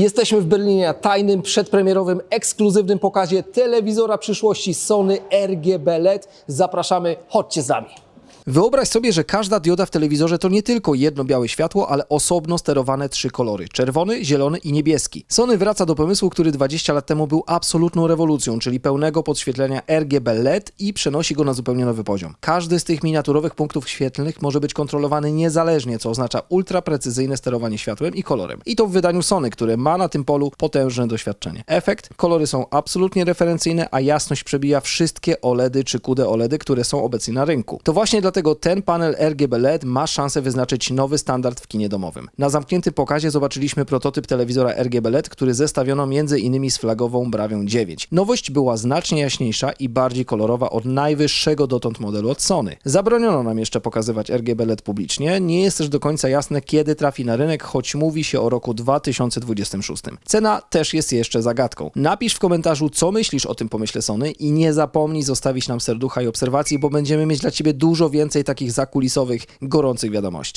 Jesteśmy w Berlinie na tajnym, przedpremierowym, ekskluzywnym pokazie telewizora przyszłości Sony RGB LED. Zapraszamy, chodźcie z nami. Wyobraź sobie, że każda dioda w telewizorze to nie tylko jedno białe światło, ale osobno sterowane trzy kolory: czerwony, zielony i niebieski. Sony wraca do pomysłu, który 20 lat temu był absolutną rewolucją, czyli pełnego podświetlenia RGB LED i przenosi go na zupełnie nowy poziom. Każdy z tych miniaturowych punktów świetlnych może być kontrolowany niezależnie, co oznacza ultraprecyzyjne sterowanie światłem i kolorem. I to w wydaniu Sony, które ma na tym polu potężne doświadczenie. Efekt? Kolory są absolutnie referencyjne, a jasność przebija wszystkie OLEDy czy QD OLEDy, które są obecnie na rynku. To właśnie dlatego ten panel RGB LED ma szansę wyznaczyć nowy standard w kinie domowym. Na zamkniętym pokazie zobaczyliśmy prototyp telewizora RGB LED, który zestawiono innymi z flagową Brawią 9. Nowość była znacznie jaśniejsza i bardziej kolorowa od najwyższego dotąd modelu od Sony. Zabroniono nam jeszcze pokazywać RGB LED publicznie, nie jest też do końca jasne kiedy trafi na rynek, choć mówi się o roku 2026. Cena też jest jeszcze zagadką. Napisz w komentarzu, co myślisz o tym pomyśle Sony i nie zapomnij zostawić nam serducha i obserwacji, bo będziemy mieć dla Ciebie dużo więcej takich zakulisowych, gorących wiadomości.